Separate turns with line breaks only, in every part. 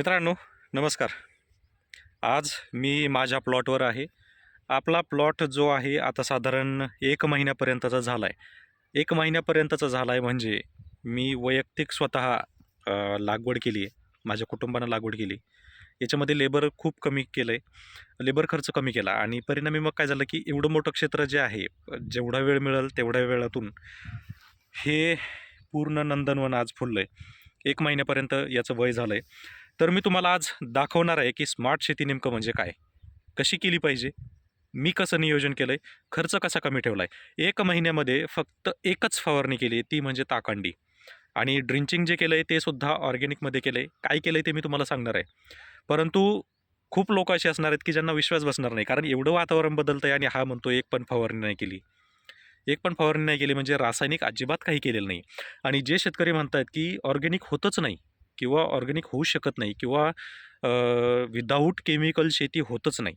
मित्रांनो नमस्कार. आज मी माझ्या प्लॉटवर आहे. आपला प्लॉट जो आहे आता साधारण एक महिन्यापर्यंतचा झाला आहे एक महिन्यापर्यंतचा झाला आहे म्हणजे मी वैयक्तिक स्वतः लागवड केली आहे माझ्या कुटुंबानं लागवड केली. याच्यामध्ये लेबर खूप कमी केलं आहे लेबर खर्च कमी केला आणि परिणामी मग काय झालं की एवढं मोठं क्षेत्र जे आहे जेवढा वेळ मिळेल तेवढ्या वेळातून हे पूर्ण नंदनवन आज फुललं आहे एक महिन्यापर्यंत याचं वय झालं आहे तर मी तुम्हाला आज दाखवणार आहे की स्मार्ट शेती नेमकं म्हणजे काय? कशी केली पाहिजे? मी कसं नियोजन केलं आहे खर्च कसा कमी ठेवला आहे एक महिन्यामध्ये फक्त एकच फवारणी केली आहे ती म्हणजे ताकांडी. आणि ड्रिंचिंग जे केलं आहे ते सुद्धा ऑर्गॅनिकमध्ये केलं आहे काय केलं आहे ते मी तुम्हाला सांगणार आहे. परंतु खूप लोक असे असणार आहेत की ज्यांना विश्वास बसणार नाही कारण एवढं वातावरण बदलतं आहे आणि हा म्हणतो एक पण फवारणी नाही केली. एक पण फवारणी नाही केली म्हणजे रासायनिक अजिबात काही केलेलं नाही. आणि जे शेतकरी म्हणतात की ऑर्गॅनिक होतच नाही किंवा ऑर्गॅनिक होऊ शकत नाही किंवा विदाऊट केमिकल शेती होतच नाही.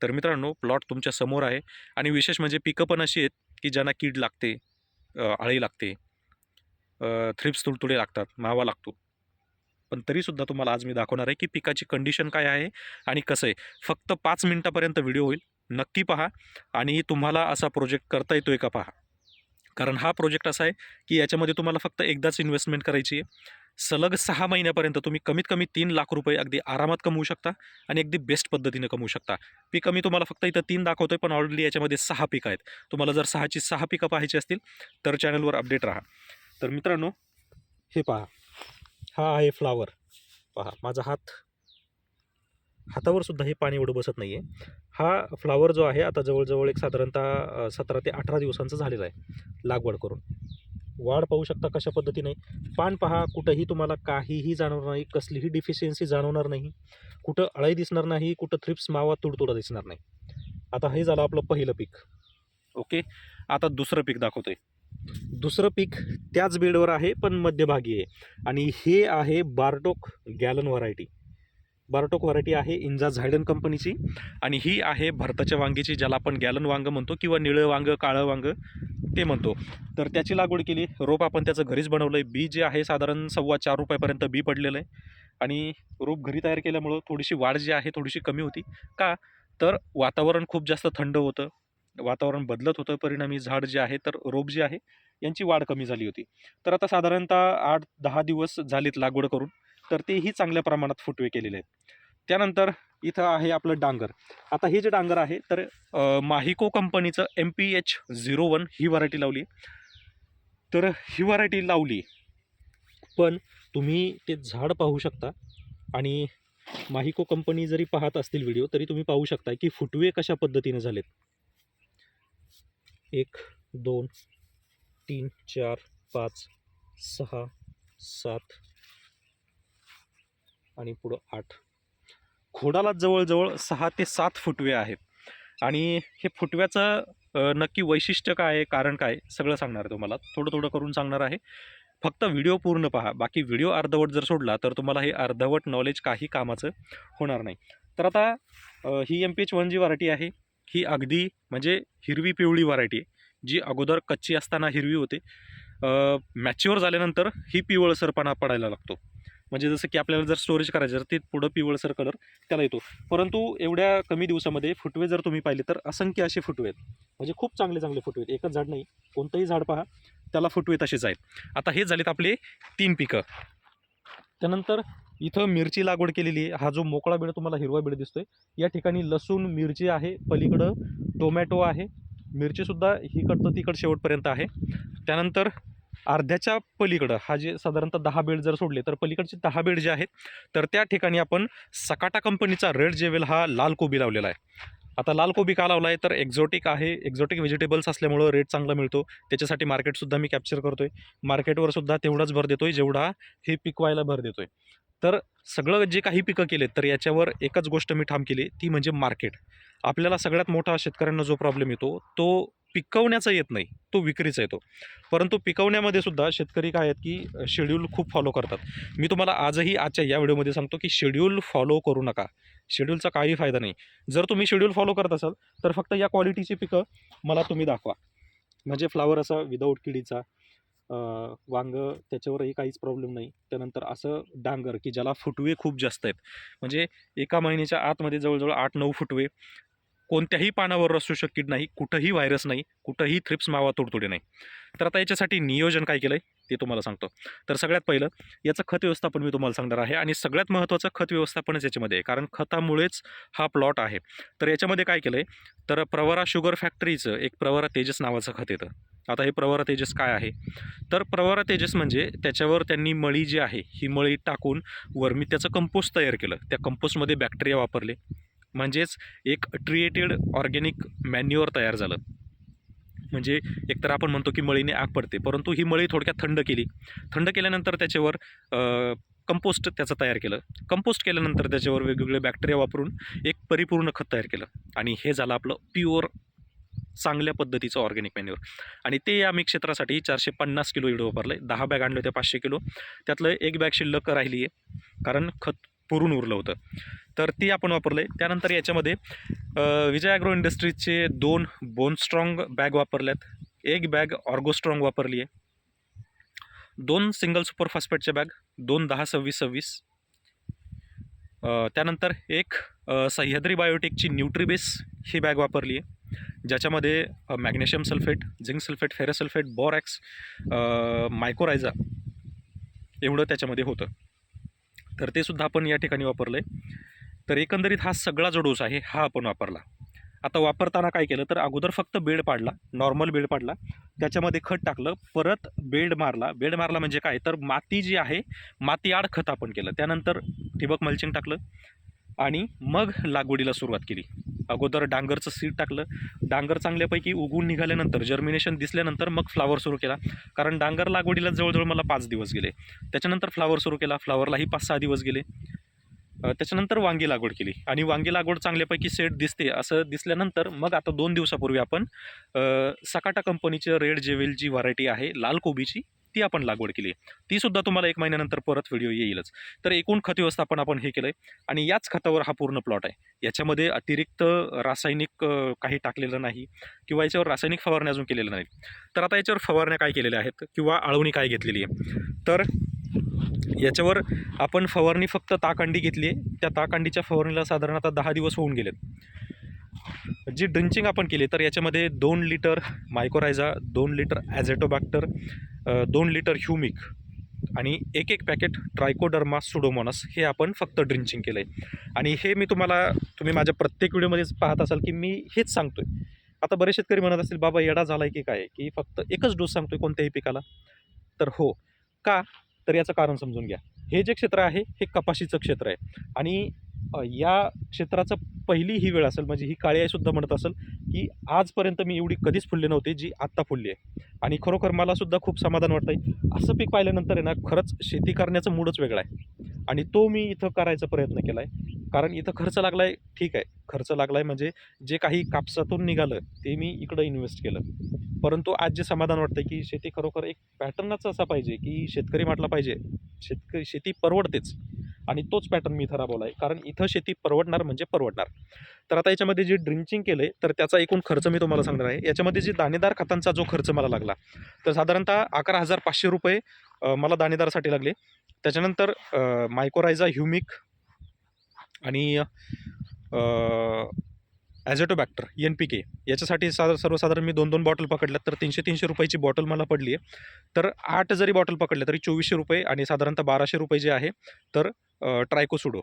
तर मित्रांनो प्लॉट तुमच्यासमोर आहे. आणि विशेष म्हणजे पिकं पण अशी आहेत की ज्यांना कीड लागते आळी लागते थ्रिप्स तुडतुडे लागतात मावा लागतो. पण तरीसुद्धा तुम्हाला आज मी दाखवणार आहे की पिकाची कंडिशन काय आहे आणि कसं आहे. फक्त पाच मिनटापर्यंत व्हिडिओ होईल. नक्की पहा आणि तुम्हाला असा प्रोजेक्ट करता येतो आहे का पहा. कारण हा प्रोजेक्ट असा आहे की याच्यामध्ये तुम्हाला फक्त एकदाच इन्व्हेस्टमेंट करायची आहे. सलग सहा महिन्यापर्यंत तुम्ही कमीत कमी तीन लाख रुपये अगदी आरामात कमवू शकता आणि अगदी बेस्ट पद्धतीने कमवू शकता. पिकं मी तुम्हाला फक्त इथं तीन दाखवतोय पण ऑलरेडी याच्यामध्ये सहा पिकं आहेत. तुम्हाला जर सहाची सहा पिकं पाहायची असतील तर चॅनलवर अपडेट राहा. तर मित्रांनो हे पहा. हा आहे फ्लावर पहा माझा हात हातावर सुद्धा हे पाणी एवढं बसत नाही आहे हा फ्लावर जो आहे आता जवळजवळ एक साधारणतः सतरा ते अठरा दिवसांचा झालेला आहे लागवड करून. वाढ पाहू शकता कशा पद्धतीने. पान पहा कुठंही तुम्हाला काहीही जाणवणार नाही कसलीही डिफिशियन्सी जाणवणार नाही. कुठं अळई दिसणार नाही कुठं थ्रिप्स मावा तुडतुडा दिसणार नाही. आता हे झालं आपलं पहिलं पीक. ओके आता दुसरं पीक दाखवतोय. दुसरं पीक त्याच बेडवर आहे पण मध्यभागी आहे. आणि हे आहे बार्टोक गॅलन व्हरायटी. बार्टोक व्हरायटी आहे इंजा झायडन कंपनीची आणि ही आहे भारताच्या वांगीची ज्याला आपण गॅलन वांग म्हणतो किंवा निळं वांग काळं वांग ते म्हणतो. तर त्याची लागवड केली. रोप आपण त्याचं घरीच बनवलं आहे बी जे आहे साधारण सव्वा चार रुपयापर्यंत बी पडलेलं आहे. आणि रोप घरी तयार केल्यामुळं थोडीशी वाढ जी आहे थोडीशी कमी होती. का? तर वातावरण खूप जास्त थंड होतं. वातावरण बदलत होतं. परिणामी झाड जे आहे तर रोप जे आहे यांची वाढ कमी झाली होती. तर आता साधारणतः आठ दहा दिवस झालीत लागवड करून. तर तेही चांगल्या प्रमाणात फुटवे केलेले आहेत. त्यानंतर इथं आहे आपलं डांगर. आता हे जे डांगर आहे तर माहिको कंपनीचं M P H zero one ही व्हरायटी लावली तर ही व्हरायटी लावली पण तुम्ही ते झाड पाहू शकता आणि माहिको कंपनी जरी पाहत असतील व्हिडिओ तरी तुम्ही पाहू शकता की फुटवे कशा पद्धतीने झालेत. एक दोन तीन चार पाच सहा सात आणि पुढं आठ. खोडाला जवळजवळ सहा ते सात फुटवे आहेत. आणि हे फुटव्याचं नक्की वैशिष्ट्य काय आहे कारण काय सगळं सांगणार आहे तुम्हाला. थोडं थोडं करून सांगणार आहे. फक्त व्हिडिओ पूर्ण पहा. बाकी व्हिडिओ अर्धवट जर सोडला तर तुम्हाला हे अर्धवट नॉलेज काही कामाचं होणार नाही. तर आता ही एम पी एच वन जी व्हरायटी आहे. ही अगदी म्हणजे हिरवी पिवळी व्हरायटी आहे. जी अगोदर कच्ची असताना हिरवी होते. मॅच्युअर झाल्यानंतर ही पिवळसरपणा पडायला लागतो. म्हणजे जसं की आपल्याला जर स्टोरेज करायचं तर ते पुढं पिवळसर कलर त्याला येतो. परंतु एवढ्या कमी दिवसामध्ये फुटवे जर तुम्ही पाहिले तर असंख्य असे फुटवे आहेत. म्हणजे खूप चांगले चांगले फुटवे आहेत. एकच झाड नाही कोणतंही झाड पहा त्याला फुटवे तसेच आहेत. आता हे झालेत आपले तीन पिकं. त्यानंतर इथं मिरची लागवड केलेली आहे. हा जो मोकळा बेड तुम्हाला हिरवा बेड दिसतोय या ठिकाणी लसूण मिरची आहे पलीकडं टोमॅटो आहे. मिरचीसुद्धा इकडतं तिकड शेवटपर्यंत आहे. त्यानंतर अर्ध्याच्या पलीकडं हा जे साधारणतः दहा बेड जर सोडले तर पलीकडचे दहा बेड जे आहेत तर त्या ठिकाणी आपण सकाटा कंपनीचा रेड जेवेल हा लाल कोबी लावलेला आहे. आता लाल कोबी का लावला आहे तर एक्झॉटिक आहे एक्झॉटिक व्हेजिटेबल्स असल्यामुळं रेट चांगला मिळतो. त्याच्यासाठी मार्केटसुद्धा मी कॅप्चर करतो आहे मार्केटवर सुद्धा तेवढाच भर देतो आहे जेवढा हे पिकवायला भर देतो आहे तर सगळं जे काही पिकं केलेत तर याच्यावर एकच गोष्ट मी ठाम केली ती म्हणजे मार्केट. आपल्याला सगळ्यात मोठा शेतकऱ्यांना जो प्रॉब्लेम येतो तो पिकवण्याचा येत नाही तो विक्रीचा येतो. परंतु पिकवण्यामध्ये सुद्धा शेतकरी काय आहेत की शेड्यूल खूप फॉलो करतात. मी तुम्हाला आजही आजच्या या व्हिडिओमध्ये सांगतो की शेड्यूल फॉलो करू नका. शेड्यूलचा काही फायदा नाही. जर तुम्ही शेड्यूल फॉलो करत असाल तर फक्त या क्वालिटीची पिकं मला तुम्ही दाखवा. म्हणजे फ्लावर असा विदाऊट किडीचा वांग त्याच्यावरही काहीच प्रॉब्लेम नाही. त्यानंतर असं डांगर की ज्याला फुटवे खूप जास्त आहेत. म्हणजे एका महिन्याच्या आतमध्ये जवळजवळ आठ नऊ फुटवे कोणत्याही पानावर रसू शक्य नाही कुठंही व्हायरस नाही कुठंही थ्रिप्स मावा तुडतुडे नाही. तर आता याच्यासाठी नियोजन काय केलं आहे ते तुम्हाला सांगतो. तर सगळ्यात पहिलं याचं खत व्यवस्थापन मी तुम्हाला सांगणार आहे आणि सगळ्यात महत्त्वाचं खत व्यवस्थापनच याच्यामध्ये आहे. कारण खतामुळेच हा प्लॉट आहे. तर याच्यामध्ये काय केलं आहे तर प्रवरा शुगर फॅक्टरीचं एक प्रवरा तेजस नावाचं खत येतं. आता हे प्रवरा तेजस काय आहे? तर प्रवरा तेजस म्हणजे त्याच्यावर त्यांनी मळी जी आहे ही मळी टाकून वर मी त्याचं कंपोस्ट तयार केलं. त्या कंपोस्टमध्ये बॅक्टेरिया वापरले. म्हणजेच एक ट्रिएटेड ऑर्गॅनिक मॅन्युअर तयार झालं. म्हणजे एकतर आपण म्हणतो की मळीने आग पडते परंतु ही मळी थोडक्यात थंड केली. थंड केल्यानंतर त्याच्यावर कंपोस्ट त्याचं तयार केलं. कंपोस्ट केल्यानंतर त्याच्यावर वेगवेगळे बॅक्टेरिया वापरून एक परिपूर्ण खत तयार केलं. आणि हे झालं आपलं प्युअर चांगल्या पद्धतीचं ऑर्गॅनिक मॅन्युअर आणि ते आम्ही क्षेत्रासाठी चारशे पन्नास किलो इडं वापरलं आहे दहा बॅग आणले होते पाचशे किलो. त्यातलं एक बॅग शिल्लक राहिली आहे कारण खत पुरून उरलं होतं. तर ती आपण वापरलं आहे त्यानंतर याच्यामध्ये विजय ॲग्रो इंडस्ट्रीजचे दोन बोन स्ट्रॉंग बॅग वापरल्यात. एक बॅग ऑर्गोस्ट्राँग वापरली आहे दोन सिंगल सुपर फॉस्फेटच्या बॅग दोन दहा सव्वीस सव्वीस. त्यानंतर एक सह्याद्री बायोटेकची न्यूट्रीबेस ही बॅग वापरली आहे ज्याच्यामध्ये magnesium sulphate zinc sulphate ferrous sulphate borax mycorrhiza एवढं त्याच्यामध्ये होतं. तर ते सुद्धा आपण या ठिकाणी वापरलं आहे तर एकंदरीत हा सगळा जो डोस आहे हा आपण वापरला. आता वापरताना काय केलं तर अगोदर फक्त बेड पाडला नॉर्मल बेड पाडला. त्याच्यामध्ये खत टाकलं परत बेड मारला. बेड मारला म्हणजे काय? तर माती जी आहे माती आड खत आपण केलं. त्यानंतर ठिबक मल्चिंग टाकलं. आणि मग लागवडीला सुरुवात केली. अगोदर डांगरचं सीड टाकलं. डांगर चांगल्यापैकी उगून निघाल्यानंतर जर्मिनेशन दिसल्यानंतर मग फ्लावर सुरू केला. कारण डांगर लागवडीला जवळजवळ मला पाच दिवस गेले. त्याच्यानंतर फ्लावर सुरू केला. फ्लावरलाही पाच सहा दिवस गेले. त्याच्यानंतर वांगी लागवड केली. आणि वांगी लागवड चांगल्यापैकी सेट दिसते. असं दिसल्यानंतर मग आता दोन दिवसापूर्वी आपण सकाटा कंपनीचं रेड जेवेल जी व्हरायटी आहे. लाल कोबीची. ती आपण लागवड केली ती सुद्धा तुम्हाला एक महिन्यानंतर परत व्हिडिओ येईलच. तर एकूण खत व्यवस्थापन आपण हे केलं आहे आणि याच खतावर हा पूर्ण प्लॉट आहे. याच्यामध्ये अतिरिक्त रासायनिक काही टाकलेलं नाही किंवा याच्यावर रासायनिक फवारण्या अजून केलेलं नाही तर आता याच्यावर फवारण्या काय केलेल्या आहेत किंवा आळवणी काय घेतलेली आहे? तर याच्यावर आपण फवारणी फक्त ताकांडी घेतली आहे. त्या ताकांडीच्या फवारणीला साधारण आता दहा दिवस होऊन गेलेत. जी ड्रिंचिंग आपण केली तर याच्यामध्ये दोन लिटर मायकोरायझा दोन लिटर ॲझेटोबॅक्टर दोन लिटर ह्युमिक आणि एक एक पॅकेट ट्रायकोडर्मा सुडोमोनस हे आपण फक्त ड्रिंचिंग केलं आहे आणि हे मी तुम्हाला तुम्ही माझ्या प्रत्येक व्हिडिओमध्येच पाहत असाल की मी हेच सांगतो आहे आता बरेच शेतकरी म्हणत असतील बाबा येडा झाला आहे की काय? की फक्त एकच डोस सांगतो आहे कोणत्याही पिकाला? तर हो. का? तर याचं कारण समजून घ्या. हे जे क्षेत्र आहे हे कपाशीचं क्षेत्र आहे. आणि या क्षेत्राचं पहिली ही वेळ असेल म्हणजे ही काळी सुद्धा म्हणत असेल की आजपर्यंत मी एवढी कधीच फुलली नव्हती जी आत्ता फुलली आहे. आणि खरोखर मलासुद्धा खूप समाधान वाटतं आहे असं पीक पाहिल्यानंतर आहे ना खरंच शेती करण्याचं मूडच वेगळा आहे. आणि तो मी इथं करायचा प्रयत्न केला आहे कारण इथं खर्च लागला आहे ठीक आहे. खर्च लागला आहे म्हणजे जे काही कापसातून निघालं ते मी इकडं इन्व्हेस्ट केलं. परंतु आज जे समाधान वाटतं की शेती खरोखर एक पॅटर्नच असा पाहिजे की शेतकरी म्हटला पाहिजे शेतकरी शेती परवडतेच. आणि तोच पॅटर्न मी इथं राबवला आहे. कारण इथं शेती परवडणार म्हणजे परवडणार. तर आता याच्यामध्ये जे ड्रिंचिंग केलं आहे तर त्याचा एकूण खर्च मी तुम्हाला सांगणार आहे. याच्यामध्ये जे दाणेदार खतांचा जो खर्च मला लागला तर साधारणतः अकरा हजार पाचशे रुपये मला दाणेदारासाठी लागले. त्याच्यानंतर मायकोरायझा ह्युमिक आणि ॲझेटोबॅक्टर एन पी के याच्यासाठी सा सर्वसाधारण मी दोन दोन बॉटल पकडल्यात तर तीनशे तीनशे रुपयाची बॉटल मला पडली आहे तर आठ जरी बॉटल पकडल्या तरी चोवीसशे रुपये आणि साधारणतः बाराशे रुपये जे आहे तर ट्रायकोसुडो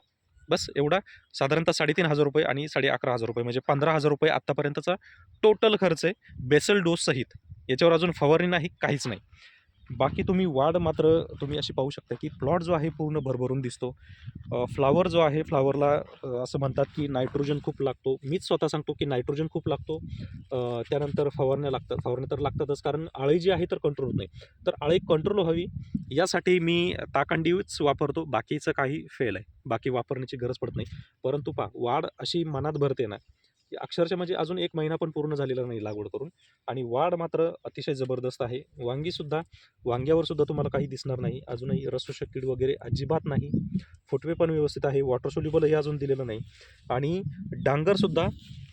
बस एवढा साधारणतः साडेतीन हजार रुपये आणि साडे अकरा हजार रुपये म्हणजे पंधरा हजार रुपये आत्तापर्यंतचा टोटल खर्च आहे. बेसल डोससहित याच्यावर अजून फवारणी नाही काहीच नाही. बाकी तुम्ही वाढ मात्र तुम्ही अशी पाहू शकता की प्लॉट जो आहे पूर्ण भरभरून दिसतो. फ्लावर जो आहे फ्लावरला असं म्हणतात की नायट्रोजन खूप लागतो. मीच स्वतः सांगतो की नायट्रोजन खूप लागतो. त्यानंतर फवारण्या लागतात. फवारण्या तर लागतातच कारण आळी जी आहे तर कंट्रोल होत नाही. तर आळी कंट्रोल व्हावी यासाठी मी ताकांडीच वापरतो. बाकीचं काही फेल आहे. बाकी वापरण्याची गरज पडत नाही. परंतु पा वाढ अशी मनात भरते ना अक्षरशः म्हणजे अजून एक महिना पण पूर्ण झालेला नाही लागवड करून. आणि वाढ मात्र अतिशय जबरदस्त आहे. वांगीसुद्धा वांग्यावर सुद्धा तुम्हाला काही दिसणार नाही. अजूनही रसोषक कीड वगैरे अजिबात नाही. फुटवे पण व्यवस्थित आहे. वॉटर सोल्युबलही अजून दिलेलं नाही. आणि डांगरसुद्धा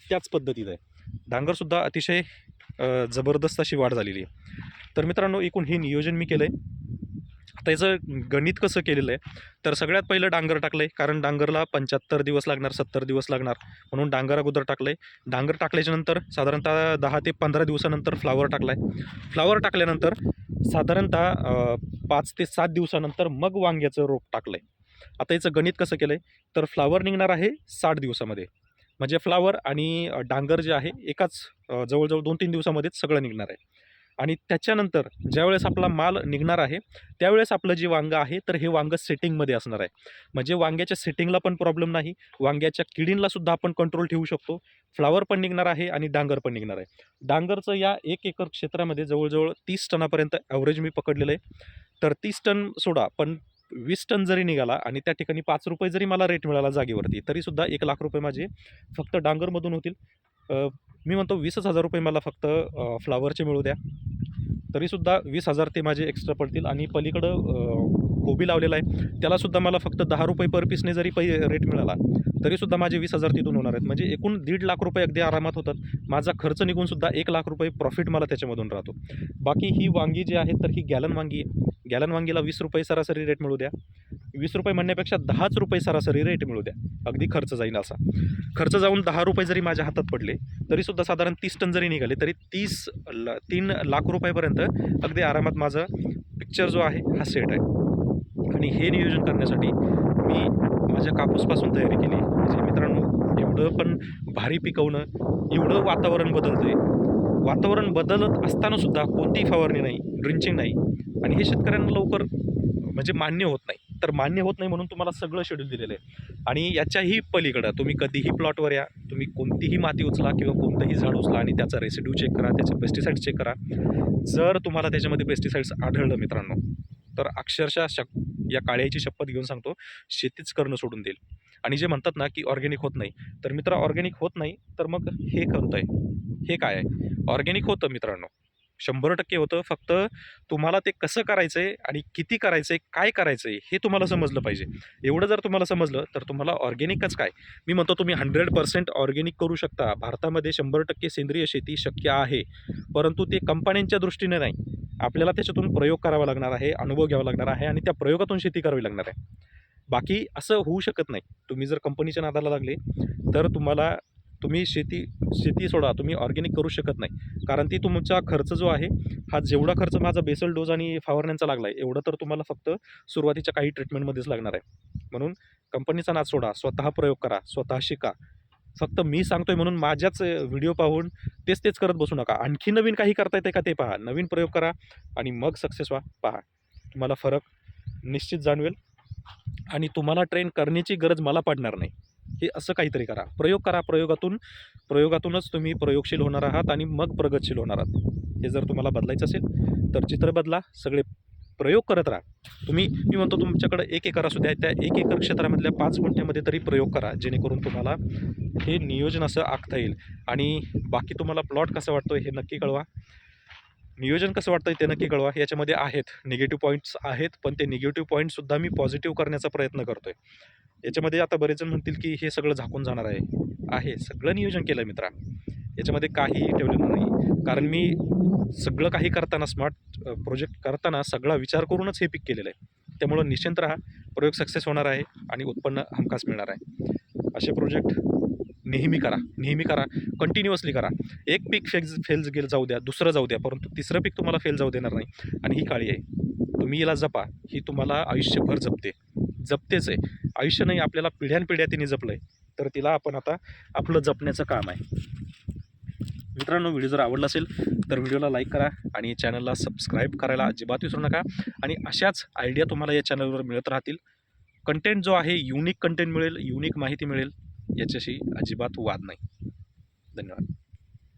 त्याच पद्धतीत आहे. डांगरसुद्धा अतिशय जबरदस्त अशी वाढ झालेली आहे. तर मित्रांनो एकूण हे नियोजन मी केलं आहे आता याचं गणित कसं केलेलं आहे तर सगळ्यात पहिलं डांगर टाकलं आहे कारण डांगरला पंच्याहत्तर दिवस लागणार सत्तर दिवस लागणार. म्हणून डांगर अगोदर टाकलं आहे डांगर टाकल्याच्यानंतर साधारणतः दहा ते पंधरा दिवसानंतर फ्लावर टाकला आहे फ्लावर टाकल्यानंतर साधारणतः पाच ते सात दिवसानंतर मग वांग्याचं रोप टाकलं आहे आता याचं गणित कसं केलं आहे तर फ्लावर निघणार आहे साठ दिवसामध्ये. म्हणजे फ्लावर आणि डांगर जे आहे एकाच जवळजवळ दोन तीन दिवसामध्येच सगळं निघणार आहे. आणि त्याच्यानंतर ज्यावेळेस आपला माल निघणार आहे त्यावेळेस आपलं जे वांगं आहे तर हे वांगं सेटिंगमध्ये असणार आहे. म्हणजे वांग्याच्या सेटिंगला पण प्रॉब्लेम नाही वांग्याच्या किडींला सुद्धा आपण कंट्रोल ठेवू शकतो. फ्लावर पण निघणार आहे आणि डांगर पण निघणार आहे. डांगरचं या एक एकर क्षेत्रामध्ये जवळजवळ तीस टनापर्यंत ॲव्हरेज मी पकडलेलं आहे. तर तीस टन सोडा पण वीस टन जरी निघाला आणि त्या ठिकाणी पाच रुपये जरी मला रेट मिळाला जागेवरती तरीसुद्धा एक लाख रुपये माझे फक्त डांगरमधून होतील. मी म्हणतो वीसच हजार रुपये मला फक्त फ्लावरचे मिळू द्या. तरीसुद्धा वीस हजार ते माझे एक्स्ट्रा पडतील आणि पलीकडं कोबी लावलेला आहे. त्यालासुद्धा मला फक्त दहा रुपये पर पीसने जरी पै रेट मिळाला तरीसुद्धा माझे वीस हजार तिथून होणार आहेत. म्हणजे एकूण दीड लाख रुपये अगदी आरामात होतात. माझा खर्च निघूनसुद्धा एक लाख रुपये प्रॉफिट मला त्याच्यामधून राहतो. बाकी ही वांगी जी आहेत तर ही गॅलन वांगी आहे. गॅलन वांगीला वीस रुपये सरासरी रेट मिळू द्या. वीस रुपये म्हणण्यापेक्षा दहाच रुपये सरासरी रेट मिळू द्या. अगदी खर्च जाईल असा. खर्च जाऊन दहा रुपये जरी माझ्या हातात पडले तरीसुद्धा साधारण तीस टन जरी निघाले तरी तीस ल तीन लाख रुपयापर्यंत अगदी आरामात माझं पिक्चर जो आहे हा सेट आहे. आणि हे नियोजन करण्यासाठी मी माझ्या कापूसपासून तयारी केली. म्हणजे मित्रांनो एवढं पण भारी पिकवणं एवढं वातावरण बदलतं आहे वातावरण बदलत असतानासुद्धा कोणती कोणतीही फवारणी नाही ड्रिंचिंग नाही. आणि हे शेतकऱ्यांना लवकर म्हणजे मान्य होत नाही. तर मान्य होत नाही म्हणून तुम्हाला सगळं शेड्यूल दिलेलं आहे. आणि याच्याही पलीकडं तुम्ही कधीही प्लॉटवर या तुम्ही कोणतीही माती उचला किंवा कोणतंही झाड उचला आणि त्याचा रेसिड्यू चेक करा त्याचे पेस्टिसाईड चेक करा. जर तुम्हाला त्याच्यामध्ये पेस्टिसाईड्स आढळलं मित्रांनो तर अक्षरशः शक या काळ्याची शपथ घेऊन सांगतो शेतीच करणं सोडून देईल. आणि जे म्हणतात ना की ऑर्गॅनिक होत नाही तर मित्र ऑर्गॅनिक होत नाही तर मग हे कोणतं आहे. हे काय आहे? ऑर्गॅनिक होतं मित्रांनो. शंभर टक्के होतं. फक्त तुम्हाला ते कसं करायचं आहे आणि किती करायचं आहे काय करायचं आहे हे तुम्हाला समजलं पाहिजे. एवढं जर तुम्हाला समजलं तर तुम्हाला ऑर्गॅनिकच काय? मी म्हणतो तुम्ही हंड्रेड पर्सेंट ऑर्गॅनिक करू शकता. भारतामध्ये शंभर टक्के सेंद्रिय शेती शक्य आहे. परंतु ते कंपन्यांच्या दृष्टीने नाही. आपल्याला त्याच्यातून प्रयोग करावा लागणार आहे अनुभव घ्यावा लागणार आहे आणि त्या प्रयोगातून शेती करावी लागणार आहे. बाकी असं होऊ शकत नाही. तुम्ही जर कंपनीच्या नादाला लागले तर तुम्हाला तुम्ही शेती शेती सोडा तुम्ही ऑर्गॅनिक करू शकत नाही. कारण ती तुमचा खर्च जो आहे हा जेवढा खर्च माझा बेसल डोज आणि फवारण्यांचा लागला आहे एवढं तर तुम्हाला फक्त सुरुवातीच्या काही ट्रीटमेंटमध्येच लागणार आहे. म्हणून कंपनीचा नाच सोडा स्वतः प्रयोग करा स्वतः शिका. फक्त मी सांगतोय म्हणून माझ्याच व्हिडिओ पाहून तेच तेच करत बसू नका. आणखी नवीन काही करता येते का ते पहा. नवीन प्रयोग करा आणि मग सक्सेस व्हा पहा. तुम्हाला फरक निश्चित जाणवेल. आणि तुम्हाला ट्रेन करण्याची गरज मला पडणार नाही. हे असं काहीतरी करा. प्रयोग करा प्रयोगातून. प्रयोगातूनच तुम्ही प्रयोगशील होणार आहात आणि मग प्रगतशील होणार आहात. हे जर तुम्हाला बदलायचं असेल तर चित्र बदला सगळे प्रयोग करत राहा. तुम्ही मी म्हणतो तुमच्याकडे एक एकर असू द्या त्या एक एकर क्षेत्रामधल्या पाच गुंठ्यामध्ये तरी प्रयोग करा जेणेकरून तुम्हाला हे नियोजन असं आखता येईल. आणि बाकी तुम्हाला प्लॉट कसं वाटतो हे नक्की कळवा. नियोजन कसं वाटतं ते नक्की कळवा. याच्यामध्ये आहेत निगेटिव्ह पॉईंट्स आहेत पण ते निगेटिव्ह पॉईंटसुद्धा मी पॉझिटिव्ह करण्याचा प्रयत्न करतो आहे याच्यामध्ये आता बरेच जण म्हणतील की हे सगळं झाकून जाणार आहे. आहे. सगळं नियोजन केलं मित्रा. याच्यामध्ये काहीही ठेवलेलं नाही. कारण मी सगळं काही करताना स्मार्ट प्रोजेक्ट करताना सगळा विचार करूनच हे पिक केलेलं आहे. त्यामुळं निश्चिंत राहा. प्रयोग सक्सेस होणार आहे आणि उत्पन्न हमखास मिळणार आहे. असे प्रोजेक्ट नेहमी करा. नेहमी करा. कंटिन्युअसली करा. एक पीक फेल फेल गेल जाऊ द्या. दुसरं जाऊ द्या. परंतु तिसरं पीक तुम्हाला फेल जाऊ देणार नाही. आणि ही काळी आहे. तुम्ही याला जपा. ही तुम्हाला आयुष्यभर जपते. जपतेच आहे. आयुष्य नाही आपल्याला पिढ्यानपिढ्या तिने जपलं आहे तर तिला आपण आता आपलं जपण्याचं काम आहे. मित्रांनो व्हिडिओ जर आवडला असेल तर व्हिडिओला लाईक करा आणि चॅनलला सबस्क्राईब करायला अजिबात विसरू नका. आणि अशाच आयडिया तुम्हाला या चॅनलवर मिळत राहतील. कंटेंट जो आहे युनिक कंटेंट मिळेल युनिक माहिती मिळेल याच्याशी अजिबात वाद नाही. धन्यवाद.